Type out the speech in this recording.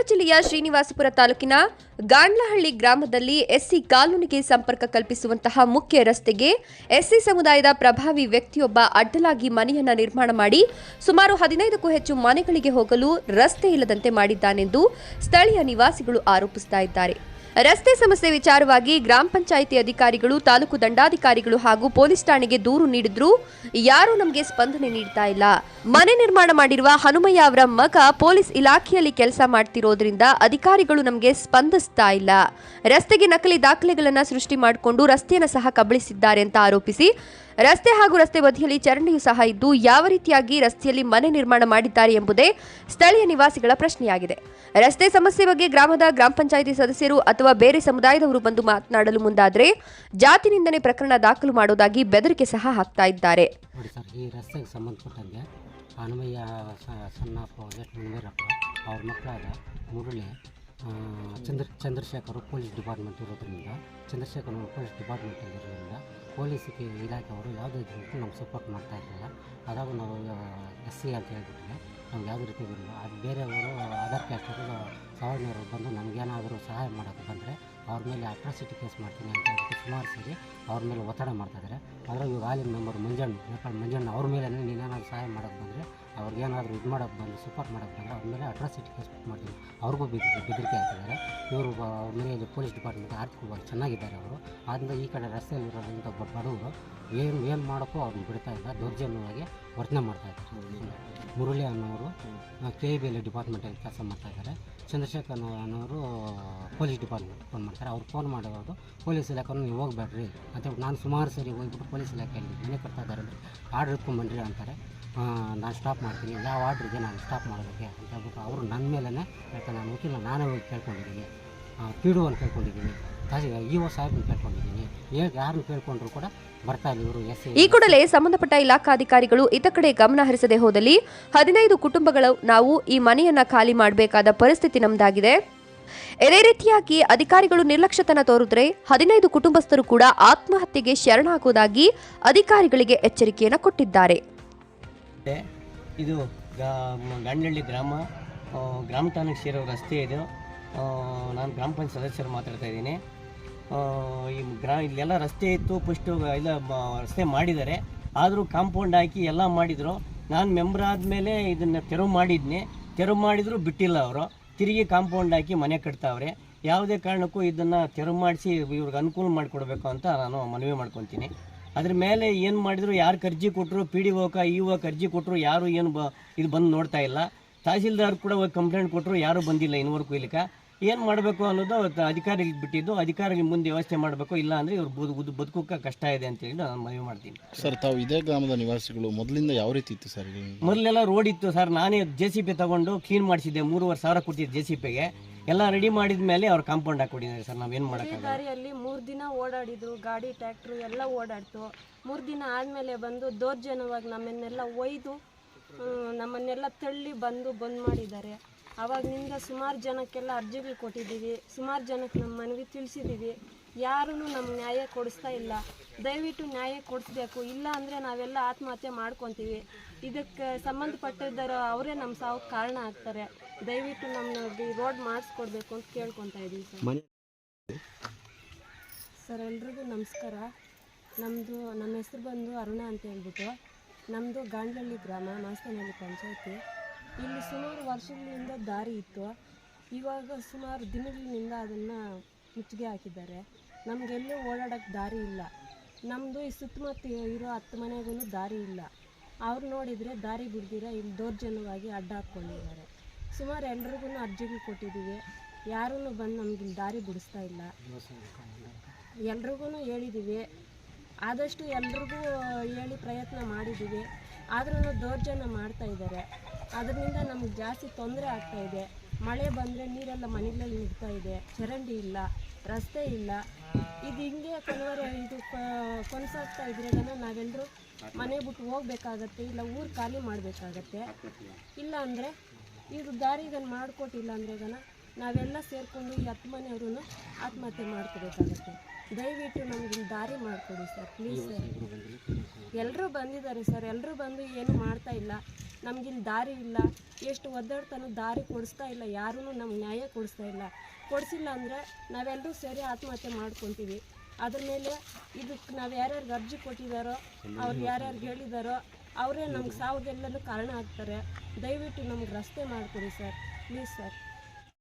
ಜಿಲ್ಲೆಯ ಶ್ರೀನಿವಾಸಪುರ ತಾಲೂಕಿನ ಗಾಂಡ್ಲಹಳ್ಳಿ ಗ್ರಾಮದಲ್ಲಿ ಎಸ್ಸಿ ಕಾಲೋನಿಗೆ ಸಂಪರ್ಕ ಕಲ್ಪಿಸುವಂತಹ ಮುಖ್ಯ ರಸ್ತೆಗೆ ಎಸ್ಸಿ ಸಮುದಾಯದ ಪ್ರಭಾವಿ ವ್ಯಕ್ತಿಯೊಬ್ಬ ಅಡ್ಡಲಾಗಿ ಮನೆಯನ್ನ ನಿರ್ಮಾಣ ಮಾಡಿ ಸುಮಾರು ಹದಿನೈದಕ್ಕೂ ಹೆಚ್ಚು ಮನೆಗಳಿಗೆ ಹೋಗಲು ರಸ್ತೆ ಇಲ್ಲದಂತೆ ಮಾಡಿದ್ದಾನೆಂದು ಸ್ಥಳೀಯ ನಿವಾಸಿಗಳು ಆರೋಪಿಸುತ್ತಿದ್ದಾರೆ ರಸ್ತೆ ಸಮಸ್ಯೆ ವಿಚಾರವಾಗಿ ಗ್ರಾಮ ಪಂಚಾಯಿತಿ ಅಧಿಕಾರಿಗಳು, ತಾಲೂಕು ದಂಡಾಧಿಕಾರಿಗಳು ಹಾಗೂ ಪೊಲೀಸ್ ಠಾಣೆಗೆ ದೂರು ನೀಡಿದ್ರೂ ಯಾರೂ ನಮಗೆ ಸ್ಪಂದನೆ ನೀಡ್ತಾ ಇಲ್ಲ. ಮನೆ ನಿರ್ಮಾಣ ಮಾಡಿರುವ ಹನುಮಯ್ಯ ಅವರ ಮಗ ಪೊಲೀಸ್ ಇಲಾಖೆಯಲ್ಲಿ ಕೆಲಸ ಮಾಡ್ತಿರೋದ್ರಿಂದ ಅಧಿಕಾರಿಗಳು ನಮಗೆ ಸ್ಪಂದಿಸ್ತಾ ಇಲ್ಲ. ರಸ್ತೆಗೆ ನಕಲಿ ದಾಖಲೆಗಳನ್ನು ಸೃಷ್ಟಿ ಮಾಡಿಕೊಂಡು ರಸ್ತೆಯನ್ನು ಸಹ ಕಬಳಿಸಿದ್ದಾರೆ ಅಂತ ಆರೋಪಿಸಿ ರಸ್ತೆ ಹಾಗೂ ರಸ್ತೆ ಬದಿಯಲ್ಲಿ ಚರಂಡಿಯೂ ಸಹ ಇದ್ದು, ಯಾವ ರೀತಿಯಾಗಿ ರಸ್ತೆಯಲ್ಲಿ ಮನೆ ನಿರ್ಮಾಣ ಮಾಡಿದ್ದಾರೆ ಎಂಬುದೇ ಸ್ಥಳೀಯ ನಿವಾಸಿಗಳ ಪ್ರಶ್ನೆಯಾಗಿದೆ. ರಸ್ತೆ ಸಮಸ್ಯೆ ಬಗ್ಗೆ ಗ್ರಾಮದ ಗ್ರಾಮ ಪಂಚಾಯಿತಿ ಸದಸ್ಯರು ಅಥವಾ ಬೇರೆ ಸಮುದಾಯದವರು ಬಂದು ಮಾತನಾಡಲು ಮುಂದಾದರೆ, ಜಾತಿ ನಿಂದನೆ ಪ್ರಕರಣ ದಾಖಲು ಮಾಡೋದಾಗಿ ಬೆದರಿಕೆ ಸಹ ಹಾಕ್ತಾ ಇದ್ದಾರೆ. ಚಂದ್ರ ಚಂದ್ರಶೇಖರ್ ಪೊಲೀಸ್ ಡಿಪಾರ್ಟ್ಮೆಂಟ್ ಇರೋದ್ರಿಂದ, ಚಂದ್ರಶೇಖರ್ ಪೊಲೀಸ್ ಡಿಪಾರ್ಟ್ಮೆಂಟ್ ಇರೋದ್ರಿಂದ ಪೊಲೀಸಿಗೆ ಇಲಾಖೆಯವರು ಯಾವುದೇ ರೀತಿ ನಮ್ಗೆ ಸಪೋರ್ಟ್ ಮಾಡ್ತಾ ಇರಲಿಲ್ಲ. ಅದಾಗ ನಾವು ಎಸ್ ಸಿ ಅಂತ ಹೇಳ್ಬಿಟ್ಟಿದೆ ನಮ್ಗೆ ಯಾವುದೇ ರೀತಿ ಇರಲಿಲ್ಲ ಅದು ಬೇರೆಯವರು ಆಧಾರ್ ಕಾರ್ಡ್ ಸಾವಿರ ಬಂದು ನಮಗೇನಾದರೂ ಸಹಾಯ ಮಾಡೋಕ್ಕೆ ಬಂದರೆ ಅವ್ರ ಮೇಲೆ ಅಟ್ರಾಸಿಟಿ ಕೇಸ್ ಮಾಡ್ತೀನಿ ಅಂತ ಹೇಳ್ಬಿಟ್ಟು ಸುಮಾರು ಸೇರಿ ಅವ್ರ ಮೇಲೆ ಒತ್ತಡ ಮಾಡ್ತಾಯಿದ್ದಾರೆ ಅದರಲ್ಲಿ ಇವಾಗ ಹಾಲಿನ ಮೆಂಬರ್ ಮಂಜಣ್ಣ ಮಂಜಣ್ಣ ಅವ್ರ ಮೇಲೆ ನೀನೇನಾದ್ರು ಸಹಾಯ ಮಾಡೋಕ್ಕೆ ಬಂದರೆ ಅವ್ರಿಗೇನಾದರೂ ಇದು ಮಾಡೋಕ್ಕೆ ಬಂದು ಸಪೋರ್ಟ್ ಮಾಡೋಕ್ಕೆ ಬಂದರೆ ಅವ್ರ ಮೇಲೆ ಅಟ್ರಾಸಿಟಿ ಕೇಸ್ ಮಾಡ್ತೀನಿ. ಅವ್ರಿಗೂ ಬೆದರಿಕೆ ಬೆದರಿಕೆ ಹಾಕಿದ್ದಾರೆ. ಇವರು ಅವ್ರ ಮನೆಯಲ್ಲಿ ಪೊಲೀಸ್ ಡಿಪಾರ್ಟ್ಮೆಂಟ್ ಆರ್ಥಿಕವಾಗಿ ಚೆನ್ನಾಗಿದ್ದಾರೆ ಅವರು. ಆದ್ದರಿಂದ ಈ ಕಡೆ ರಸ್ತೆಯಲ್ಲಿರೋದ್ರಿಂದ ಒಬ್ಬ ಬಡವರು ಏನು ಏನು ಮಾಡೋಕ್ಕೂ ಅವ್ರನ್ನ ಬಿಡ್ತಾ ಇಲ್ಲ. ದೌರ್ಜನ್ಯವಾಗಿ ವರ್ತನೆ ಮಾಡ್ತಾ ಇದ್ದಾರೆ. ಮುರಳಿ ಅನ್ನೋರು ಕೆ ಇ ಬಿ ಎಲ್ ಡಿಪಾರ್ಟ್ಮೆಂಟಲ್ಲಿ ಕೆಲಸ ಮಾಡ್ತಾ ಇದ್ದಾರೆ. ಚಂದ್ರಶೇಖರ್ ಅನ್ನೋ- ಅನ್ನೋರು ಪೊಲೀಸ್ ಡಿಪಾರ್ಟ್ಮೆಂಟ್ ಫೋನ್ ಮಾಡ್ತಾರೆ. ಅವ್ರು ಫೋನ್ ಮಾಡೋದು ಪೊಲೀಸ್ ಇಲಾಖೆ ನೀವು ಹೋಗ್ಬೇಡ್ರಿ ಅಂತ ನಾನು ಸುಮಾರು ಸರಿ ಹೋಗ್ಬಿಟ್ಟು ಪೊಲೀಸ್ ಇಲಾಖೆಯಲ್ಲಿ ಮನೆ ಕಟ್ತಾ ಇದ್ದಾರೆ ಅಂದರೆ ಆರ್ಡ್ರ್ ಇಟ್ಕೊಂಡ್ಬನ್ರಿ ಅಂತಾರೆ. ನಾನು ಸ್ಟಾಪ್ ಮಾಡ್ತೀನಿ. ಯಾವ ಆರ್ಡ್ರಿಗೆ ನಾನು ಸ್ಟಾಪ್ ಮಾಡೋದಕ್ಕೆ ಅಂತ ಹೇಳ್ಬಿಟ್ಟು ಅವರು ನನ್ನ ಮೇಲೇ ಯಾಕೆ ನಾನು ವಕೀಲ ನಾನೇ ಹೋಗಿ ಕೇಳ್ಕೊಂಡಿದ್ದೀನಿ. P D ಕೇಳ್ಕೊಂಡಿದ್ದೀನಿ. ಈ ಕೂಡಲೇ ಸಂಬಂಧಪಟ್ಟ ಇಲಾಖಾಧಿಕಾರಿಗಳು ಇತ ಕಡೆ ಗಮನ ಹರಿಸದೆ ಹೋದಲ್ಲಿ ಹದಿನೈದು ಕುಟುಂಬಗಳು ನಾವು ಈ ಮನೆಯನ್ನ ಖಾಲಿ ಮಾಡಬೇಕಾದ ಪರಿಸ್ಥಿತಿ ನಮ್ದಾಗಿದೆ. ಇದೇ ರೀತಿಯಾಗಿ ಅಧಿಕಾರಿಗಳು ನಿರ್ಲಕ್ಷ್ಯತನ ತೋರಿದ್ರೆ ಹದಿನೈದು ಕುಟುಂಬಸ್ಥರು ಕೂಡ ಆತ್ಮಹತ್ಯೆಗೆ ಶರಣಾಗುವುದಾಗಿ ಅಧಿಕಾರಿಗಳಿಗೆ ಎಚ್ಚರಿಕೆಯನ್ನು ಕೊಟ್ಟಿದ್ದಾರೆ. ಇದು ಗಾಂಡಳ್ಳಿ ಗ್ರಾಮ. ಗ್ರಾಮ ಠಾಣೆಗೆ ಸೇರೋ ರಸ್ತೆ ಇದು. ನಾನು ಗ್ರಾಮ ಪಂಚಾಯತ್ ಸದಸ್ಯರು ಮಾತಾಡ್ತಾ ಇದ್ದೀನಿ. ಈ ಗ್ರಾ, ಇಲ್ಲೆಲ್ಲ ರಸ್ತೆ ಇತ್ತು, ಫಸ್ಟು ಇಲ್ಲ ರಸ್ತೆ ಮಾಡಿದ್ದಾರೆ. ಆದರೂ ಕಾಂಪೌಂಡ್ ಹಾಕಿ ಎಲ್ಲ ಮಾಡಿದರು. ನಾನು ಮೆಂಬರ್ ಆದಮೇಲೆ ಇದನ್ನು ತೆರವು ಮಾಡಿದ್ನಿ. ತೆರವು ಮಾಡಿದರೂ ಬಿಟ್ಟಿಲ್ಲ ಅವರು. ತಿರುಗಿ ಕಾಂಪೌಂಡ್ ಹಾಕಿ ಮನೆ ಕಟ್ತಾವ್ರೆ. ಯಾವುದೇ ಕಾರಣಕ್ಕೂ ಇದನ್ನು ತೆರವು ಮಾಡಿಸಿ ಇವ್ರಿಗೆ ಅನುಕೂಲ ಮಾಡಿಕೊಡ್ಬೇಕು ಅಂತ ನಾನು ಮನವಿ ಮಾಡ್ಕೊತೀನಿ. ಅದ್ರ ಮೇಲೆ ಏನು ಮಾಡಿದ್ರು ಯಾರು ಕರ್ಜಿ ಕೊಟ್ಟರು ಪಿ ಡಿ ಓಕ ಇ ಓಕ್ ಅರ್ಜಿ ಕೊಟ್ಟರು ಯಾರು ಏನು ಬ ಇದು ಬಂದು ನೋಡ್ತಾ ಇಲ್ಲ. ತಹಸೀಲ್ದಾರ್ ಕೂಡ ಹೋಗಿ ಕಂಪ್ಲೇಂಟ್ ಕೊಟ್ಟರು ಯಾರು ಬಂದಿಲ್ಲ ಇನ್ನೂವರೆಗೂ ಇಲ್ಲಿಕ ಏನು ಮಾಡಬೇಕು ಅನ್ನೋದು ಅಧಿಕಾರಿ ಅಧಿಕಾರಿಗಳಿಗೆ ಬಿಟ್ಟಿದ್ದು ಅಧಿಕಾರಿಗಳಿಗೆ ಮುಂದೆ ವ್ಯವಸ್ಥೆ ಮಾಡಬೇಕು ಇಲ್ಲ ಅಂದರೆ ಇವ್ರು ಬದು ಬದು ಬದುಕೋಕೆ ಕಷ್ಟ ಇದೆ ಅಂತೇಳಿ ನಾನು ಮನವಿ ಮಾಡ್ತೀನಿ. ಸರ್ ತಾವು ಇದೇ ಗ್ರಾಮದ ನಿವಾಸಿಗಳು ಮೊದಲಿಂದ ಯಾವ ರೀತಿ ಇತ್ತು ಸರ್ ಮೊದಲೆಲ್ಲ ರೋಡ್ ಇತ್ತು ಸರ್ ನಾನೇ ಜೆ ಸಿ ಪಿ ತಗೊಂಡು ಕ್ಲೀನ್ ಮಾಡಿಸಿದ್ದೆ ಮೂರುವರೆ ಸಾವಿರ ಕೊಟ್ಟಿದ್ದೆ ಜೆ ಸಿ ಪಿಗೆ ಎಲ್ಲ ರೆಡಿ ಮಾಡಿದ ಮೇಲೆ ಅವ್ರು ಕಾಂಪೌಂಡ್ ಹಾಕ್ಕೊಟ್ಟಿದ್ದಾರೆ ಸರ್. ನಾವೇನು ಮಾಡೋಕ್ಕಾಗಲ್ಲ ದಾರಿಯಲ್ಲಿ ಮೂರು ದಿನ ಓಡಾಡಿದ್ರು ಗಾಡಿ ಟ್ಯಾಕ್ಟ್ರು ಎಲ್ಲ ಓಡಾಡ್ತು. ಮೂರು ದಿನ ಆದಮೇಲೆ ಬಂದು ದೌರ್ಜನ್ಯವಾಗಿ ನಮ್ಮನ್ನೆಲ್ಲ ಒಯ್ದು ಆ, ನಮ್ಮನ್ನೆಲ್ಲ ತಳ್ಳಿ ಬಂದು ಬಂದ್ ಮಾಡಿದ್ದಾರೆ. ಅವಾಗಿನಿಂದ ಸುಮಾರು ಜನಕ್ಕೆಲ್ಲ ಅರ್ಜಿಗಳು ಕೊಟ್ಟಿದ್ದೀವಿ. ಸುಮಾರು ಜನಕ್ಕೆ ನಮ್ಮ ಮನವಿ ತಿಳಿಸಿದ್ದೀವಿ. ಯಾರೂ ನಮ್ಮ ನ್ಯಾಯ ಕೊಡಿಸ್ತಾ ಇಲ್ಲ. ದಯವಿಟ್ಟು ನ್ಯಾಯ ಕೊಡಿಸ್ಬೇಕು. ಇಲ್ಲ ಅಂದರೆ ನಾವೆಲ್ಲ ಆತ್ಮಹತ್ಯೆ ಮಾಡ್ಕೊತೀವಿ. ಇದಕ್ಕೆ ಸಂಬಂಧಪಟ್ಟಿದ್ದರು ಅವರೇ ನಮ್ಮ ಸಾವು ಕಾರಣ ಆಗ್ತಾರೆ. ದಯವಿಟ್ಟು ನಮ್ಮ ರೋಡ್ ಮಾಡಿಸ್ಕೊಡ್ಬೇಕು ಅಂತ ಕೇಳ್ಕೊತಾ ಇದ್ದೀವಿ ಸರ್. ಮನೆ ಸರ್ ಎಲ್ರಿಗೂ ನಮಸ್ಕಾರ. ನಮ್ಮದು ನಮ್ಮ ಹೆಸರು ಬಂದು ಅರುಣ ಅಂತ ಹೇಳ್ಬಿಟ್ಟು. ನಮ್ಮದು ಗಾಂಡ್ಲಳ್ಳಿ ಗ್ರಾಮ ಮಾಸ್ತನಹಳ್ಳಿ ಪಂಚಾಯತಿ. ಇಲ್ಲಿ ಸುಮಾರು ವರ್ಷಗಳಿಂದ ದಾರಿ ಇತ್ತು. ಇವಾಗ ಸುಮಾರು ದಿನಗಳಿಂದ ಅದನ್ನು ಮುಚ್ಚಿಗೆ ಹಾಕಿದ್ದಾರೆ. ನಮಗೆಲ್ಲೂ ಓಡಾಡೋಕ್ಕೆ ದಾರಿ ಇಲ್ಲ. ನಮ್ಮದು ಈ ಸುತ್ತಮುತ್ತ ಇರೋ ಹತ್ತು ಮನೆಗೂ ದಾರಿ ಇಲ್ಲ. ಅವ್ರು ನೋಡಿದರೆ ದಾರಿ ಬಿಡ್ದಿರ ಇಲ್ಲಿ ದೌರ್ಜನ್ಯವಾಗಿ ಅಡ್ಡ ಹಾಕ್ಕೊಂಡಿದ್ದಾರೆ ಸುಮಾರು ಎಲ್ರಿಗೂ ಅರ್ಜಿಗಳು ಕೊಟ್ಟಿದ್ದೀವಿ. ಯಾರೂ ಬಂದು ನಮ್ಗೆ ದಾರಿ ಬಿಡಿಸ್ತಾ ಇಲ್ಲ. ಎಲ್ರಿಗೂ ಹೇಳಿದ್ದೀವಿ. ಆದಷ್ಟು ಎಲ್ರಿಗೂ ಹೇಳಿ ಪ್ರಯತ್ನ ಮಾಡಿದ್ದೀವಿ. ಆದ್ರೂ ದೌರ್ಜನ್ಯ ಮಾಡ್ತಾ ಇದ್ದಾರೆ. ಅದರಿಂದ ನಮ್ಗೆ ಜಾಸ್ತಿ ತೊಂದರೆ ಆಗ್ತಾ ಇದೆ. ಮಳೆ ಬಂದರೆ ನೀರೆಲ್ಲ ಮನೆಗಳಲ್ಲಿ ನುಗ್ತಾ ಇದೆ. ಚರಂಡಿ ಇಲ್ಲ, ರಸ್ತೆ ಇಲ್ಲ. ಇದು ಹಿಂಗೆ ಕೊನೆವರೆ ಇದು ಕೊನಸಾಗ್ತಾ ಇದ್ರೆ ನಾವೆಲ್ಲರೂ ಮನೆ ಬಿಟ್ಟು ಹೋಗ್ಬೇಕಾಗತ್ತೆ ಇಲ್ಲ ಊರು ಖಾಲಿ ಮಾಡಬೇಕಾಗತ್ತೆ. ಇಲ್ಲ ಅಂದರೆ ಇದು ದಾರಿಗನ್ನು ಮಾಡಿಕೊಟ್ಟಿಲ್ಲ ಅಂದರೆ ಗನ ನಾವೆಲ್ಲ ಸೇರಿಕೊಂಡು ಈ ಹತ್ತು ಮನೆಯವರು ಆತ್ಮಹತ್ಯೆ ಮಾಡ್ಕೋಬೇಕಾಗತ್ತೆ. ದಯವಿಟ್ಟು ನಮಗೆ ದಾರಿ ಮಾಡಿಕೊಡಿ ಸರ್ ಪ್ಲೀಸ್ ಸರ್. ಎಲ್ಲರೂ ಬಂದಿದ್ದಾರೆ ಸರ್ ಎಲ್ಲರೂ ಬಂದು ಏನು ಮಾಡ್ತಾ ಇಲ್ಲ. ನಮಗಿಲ್ಲಿ ದಾರಿ ಇಲ್ಲ. ಎಷ್ಟು ಒದ್ದಾಡ್ತಾನೂ ದಾರಿ ಕೊಡಿಸ್ತಾ ಇಲ್ಲ. ಯಾರೂ ನಮ್ಗೆ ನ್ಯಾಯ ಕೊಡಿಸ್ತಾ ಇಲ್ಲ. ಕೊಡಿಸಿಲ್ಲ ಅಂದರೆ ನಾವೆಲ್ಲರೂ ಸೇರಿ ಆತ್ಮಹತ್ಯೆ ಮಾಡ್ಕೊತೀವಿ ಅದ್ರ ಮೇಲೆ ಇದಕ್ಕೆ ನಾವು ಯಾರ್ಯಾರಿಗೆ ಅರ್ಜಿ ಕೊಟ್ಟಿದ್ದಾರೋ, ಅವ್ರು ಯಾರ್ಯಾರಿಗೆ ಹೇಳಿದಾರೋ ಅವರೇ ನಮ್ಗೆ ಸಾವುಗೆಲ್ಲನೂ ಕಾರಣ ಆಗ್ತಾರೆ. ದಯವಿಟ್ಟು ನಮ್ಗೆ ರಸ್ತೆ ಮಾಡಿಕೊಡಿ ಸರ್ ಪ್ಲೀಸ್ ಸರ್.